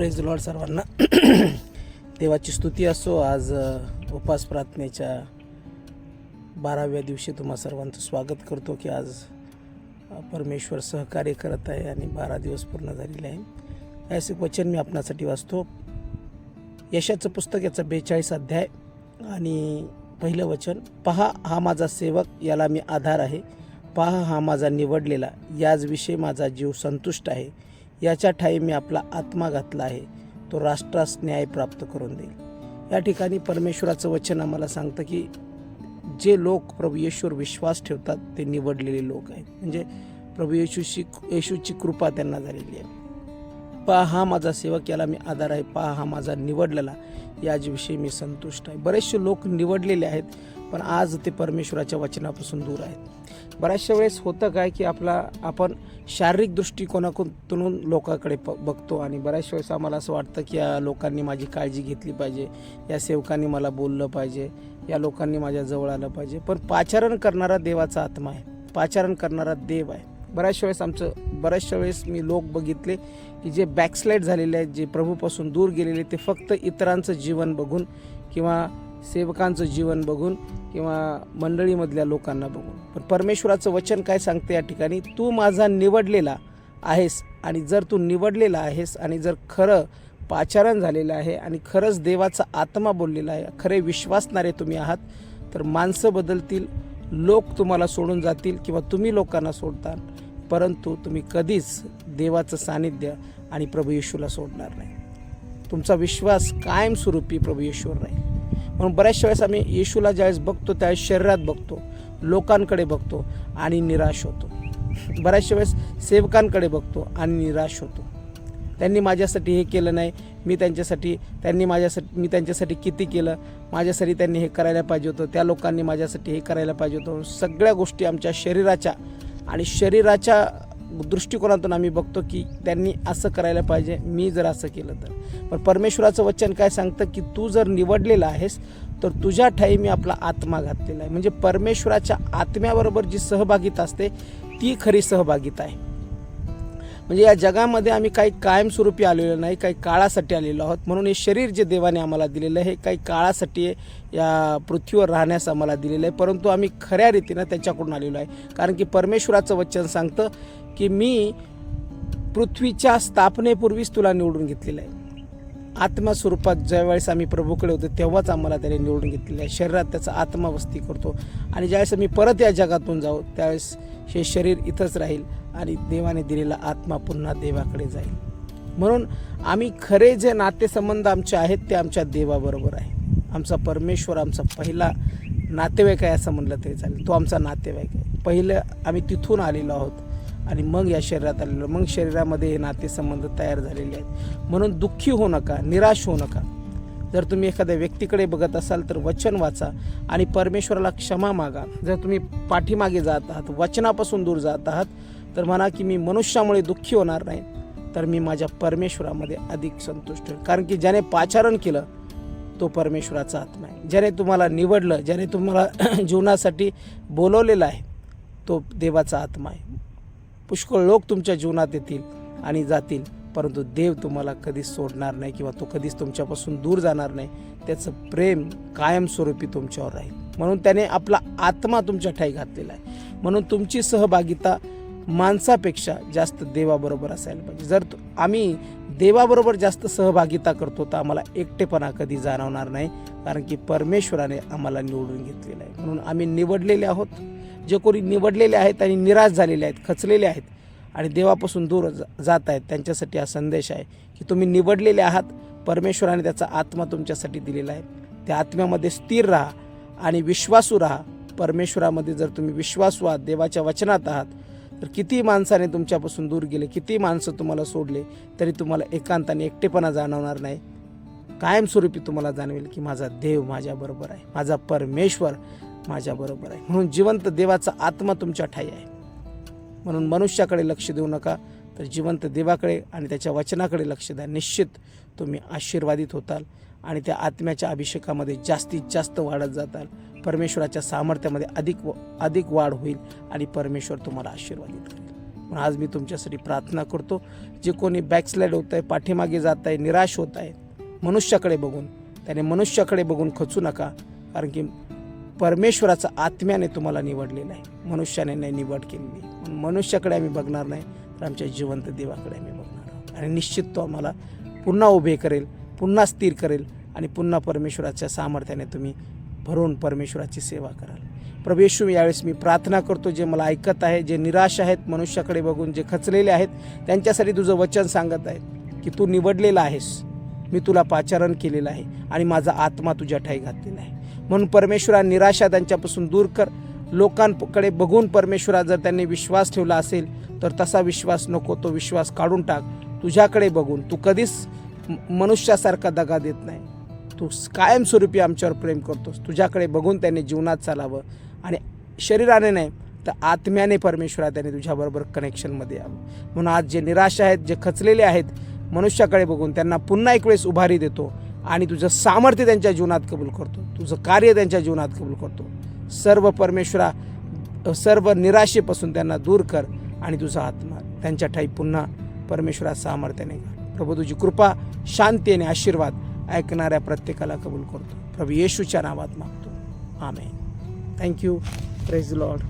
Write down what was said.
Praise Lord सर्वांना. देवाची स्तुती असो. आज उपास प्रार्थनेच्या बाराव्या दिवशी तुम्हा सर्वांचं स्वागत करतो की आज परमेश्वर सहकार्य करत आहे आणि बारा दिवस पूर्ण झालेले आहे. असे वचन मी आपणासाठी वाचतो. यशाचं पुस्तक याचा बेचाळीस अध्याय आणि पहिलं वचन पहा हा माझा सेवक याला मी आधार आहे. पहा हा माझा निवडलेला. याचविषयी माझा जीव संतुष्ट आहे. याच्या ठाई मी आपला आत्मा घातला आहे. तो राष्ट्रास न्याय प्राप्त करून देईल. या ठिकाणी परमेश्वराचं वचन आम्हाला सांगतं की जे लोक प्रभू येशूवर विश्वास ठेवतात ते निवडलेले लोक आहेत. म्हणजे प्रभू येशूशी येशूची कृपा त्यांना झालेली आहे. पहा हा माझा सेवक याला मी आधार आहे. पहा हा माझा निवडलेला याचविषयी मी संतुष्ट आहे. बरेचसे लोक निवडलेले आहेत पण आज ते परमेश्वराच्या वचनापासून दूर आहेत. बऱ्याचशा वेळेस होतं काय की आपला आपण शारीरिक दृष्टिकोनातून लोकांकडे प बघतो आणि बऱ्याचशा वेळेस आम्हाला असं वाटतं की या लोकांनी माझी काळजी घेतली पाहिजे या सेवकांनी मला बोललं पाहिजे या लोकांनी माझ्या जवळ आलं पाहिजे. पण पाचारण करणारा देवाचा आत्मा आहे. पाचारण करणारा देव आहे. बऱ्याचशा वेळेस आमचं बऱ्याचशा वेळेस मी लोक बघितले की जे बॅकस्लाईड झालेले आहेत जे प्रभूपासून दूर गेलेले ते फक्त इतरांचं जीवन बघून किंवा सेवकांचं जीवन बघून किंवा मंडळीमधल्या लोकांना बघून. पण परमेश्वराचं वचन काय सांगते या ठिकाणी? तू माझा निवडलेला आहेस आणि जर तू निवडलेला आहेस आणि जर खरं पाचारण झालेलं आहे आणि खरंच देवाचा आत्मा बोललेला आहे खरे विश्वासणारे तुम्ही आहात तर माणसं बदलतील लोक तुम्हाला सोडून जातील किंवा तुम्ही लोकांना सोडताल परंतु तुम्ही कधीच देवाचं सानिध्य आणि प्रभू येशूला सोडणार नाही. तुमचा विश्वास कायमस्वरूपी प्रभू येशूवर राहील. म्हणून बऱ्याचशा वेळेस आम्ही येशूला ज्यावेळेस बघतो त्यावेळेस शरीरात बघतो लोकांकडे बघतो आणि निराश होतो. बऱ्याचशा वेळेस सेवकांकडे बघतो आणि निराश होतो. त्यांनी माझ्यासाठी हे केलं नाही मी त्यांच्यासाठी त्यांनी माझ्यासाठी मी त्यांच्यासाठी किती केलं माझ्यासाठी त्यांनी हे करायला पाहिजे होतं त्या लोकांनी माझ्यासाठी हे करायला पाहिजे होतं. सगळ्या गोष्टी आमच्या शरीराच्या आणि शरीराच्या दृष्टिकोनातून आम्ही बघतो की त्यांनी असं करायला पाहिजे मी जर असं केलं तर. पण परमेश्वराचं वचन काय सांगतं की तू जर निवडलेला आहेस तर तुझ्या ठाई मी आपला आत्मा घातलेला आहे. म्हणजे परमेश्वराच्या आत्म्याबरोबर जी सहभागिता असते ती खरी सहभागिता आहे. म्हणजे या जगामध्ये आम्ही काही कायमस्वरूपी आलेलो नाही काही काळासाठी आलेलो आहोत. म्हणून हे शरीर जे देवाने आम्हाला दिलेलं आहे हे काही काळासाठी या पृथ्वीवर राहण्यास आम्हाला दिलेलं आहे. परंतु आम्ही खऱ्या रीतीनं त्याच्याकडून आलेलो आहे. कारण की परमेश्वराचं वचन सांगतं की मी पृथ्वीच्या स्थापनेपूर्वीच तुला निवडून घेतलेलं आहे. आत्मा स्वरूपात ज्यावेळेस आम्ही प्रभूकडे होतो तेव्हाच आम्हाला त्याने निवडून घेतलेलं आहे. शरीरात त्याचा आत्मा वस्ती करतो. आणि ज्यावेळेस आम्ही परत या जगातून जाऊ त्यावेळेस हे शरीर इथंच राहील आणि देवाने दिलेला आत्मा पुन्हा देवाकडे जाईल. म्हणून आम्ही खरे जे नातेसंबंध आमचे आहेत ते आमच्या देवाबरोबर आहे. आमचा परमेश्वर आमचा पहिला नातेवाईक आहे असं म्हणलं तरी चालेल. तो आमचा नातेवाईक आहे. पहिलं आम्ही तिथून आलेलो आहोत. आणि मग या शरीरात आलेलो. मग शरीरामध्ये हे नातेसंबंध तयार झालेले आहेत. म्हणून दुःखी होऊ नका निराश होऊ नका. जर तुम्ही एखाद्या व्यक्तीकडे बघत असाल तर वचन वाचा आणि परमेश्वराला क्षमा मागा. जर तुम्ही पाठीमागे जात आहात वचनापासून दूर जात आहात तर म्हणा की मी मनुष्यामुळे दुःखी होणार नाही तर मी माझ्या परमेश्वरामध्ये अधिक संतुष्ट होईल. कारण की ज्याने पाचारण केलं तो परमेश्वराचा आत्मा आहे. ज्याने तुम्हाला निवडलं ज्याने तुम्हाला जीवनासाठी बोलवलेलं आहे तो देवाचा आत्मा आहे. पुष्कळ लोक तुमच्या जीवनात येतील आणि जातील. परंतु देव तुम्हाला कधीच सोडणार नाही किंवा तो कधीच तुमच्यापासून दूर जाणार नाही. त्याचं प्रेम कायमस्वरूपी तुमच्यावर राहील. म्हणून त्याने आपला आत्मा तुमच्या ठाई घातलेला आहे. म्हणून तुमची सहभागिता माणसापेक्षा जास्त देवाबरोबर असायला पाहिजे. जर आम्ही देवाबरोबर जास्त सहभागिता करतो तर आम्हाला एकटेपणा कधी जाणवणार नाही. कारण की परमेश्वराने आम्हाला निवडून घेतलेलं आहे. म्हणून आम्ही निवडलेले आहोत. जे कोणी निवडलेले आहेत आणि निराश झालेले आहेत खचलेले आहेत आणि देवापासून दूर जात आहेत. त्यांच्यासाठी हा संदेश आहे की तुम्ही निवडलेले आहात परमेश्वराने त्याचा आत्मा तुमच्यासाठी दिलेला आहे. त्या आत्म्यामध्ये स्थिर राहा आणि विश्वासू राहा. परमेश्वरामध्ये जर तुम्ही विश्वासू आहात देवाच्या वचनात आहात तर किती माणसाने तुमच्यापासून दूर गेले किती माणसं तुम्हाला सोडले तरी तुम्हाला एकांताने एकटेपणा जाणवणार नाही. कायमस्वरूपी तुम्हाला जाणवेल की माझा देव माझ्याबरोबर आहे. माझा परमेश्वर माझ्याबरोबर आहे. म्हणून जिवंत देवाचा आत्मा तुमच्या ठाई आहे. म्हणून मनुष्याकडे लक्ष देऊ नका तर जिवंत देवाकडे आणि त्याच्या वचनाकडे लक्ष द्या. निश्चित तुम्ही आशीर्वादित होताल आणि त्या आत्म्याच्या अभिषेकामध्ये जास्तीत जास्त वाढत जाताल. परमेश्वराच्या सामर्थ्यामध्ये अधिक व- अधिक वाढ होईल आणि परमेश्वर तुम्हाला आशीर्वादित करेल. म्हणून आज मी तुमच्यासाठी प्रार्थना करतो जे कोणी बॅकस्लाईड होत आहे पाठीमागे जात आहे निराश होत आहे मनुष्याकडे बघून त्याने मनुष्याकडे बघून खचू नका कारण की परमेश्वराचा आत्म्याने तुम्हाला निवडलेलं आहे मनुष्याने नाही निवड केलेली. म्हणून मनुष्याकडे आम्ही बघणार नाही तर आमच्या जिवंत देवाकडे आम्ही बघणार आहोत. आणि निश्चित तो आम्हाला पुन्हा उभे करेल पुन्हा स्थिर करेल आणि पुन्हा परमेश्वराच्या सामर्थ्याने तुम्ही भरून परमेश्वराची सेवा कराल. प्रभेशू यावेळेस मी प्रार्थना करतो जे मला ऐकत आहे जे निराश आहेत मनुष्याकडे बघून जे खचलेले आहेत त्यांच्यासाठी तुझं वचन सांगत आहे की तू निवडलेला आहेस. मी तुला पाचारण केलेलं आहे आणि माझा आत्मा तुझ्या ठाई घातलेला आहे. म्हणून परमेश्वरा निराशा त्यांच्यापासून दूर कर. लोकांकडे बघून परमेश्वरा जर त्यांनी विश्वास ठेवला असेल तर तसा विश्वास नको तो विश्वास काढून टाक. तुझ्याकडे बघून तू कधीच मनुष्यासारखा दगा देत नाही. तू कायमस्वरूपी आमच्यावर प्रेम करतोस. तुझ्याकडे बघून त्यांनी जीवनात चालावं. आणि शरीराने नाही तर आत्म्याने परमेश्वरा त्याने तुझ्याबरोबर कनेक्शनमध्ये यावं. म्हणून आज जे निराश आहेत जे खचलेले आहेत मनुष्याकडे बघून त्यांना पुन्हा एक वेळेस उभारी देतो. आणि तुझं सामर्थ्य त्यांच्या जीवनात कबूल करतो. तुझं कार्य त्यांच्या जीवनात कबूल करतो. सर्व परमेश्वरा सर्व निराशेपासून त्यांना दूर कर आणि तुझा आत्मा त्यांच्या ठाई पुन्हा परमेश्वरा सामर्थ्याने घाल. प्रभू तुझी कृपा शांती आणि आशीर्वाद ऐकणाऱ्या प्रत्येकाला कबूल करतो. प्रभू येशूच्या नावात मागतो. आमेन. Thank you praise Lord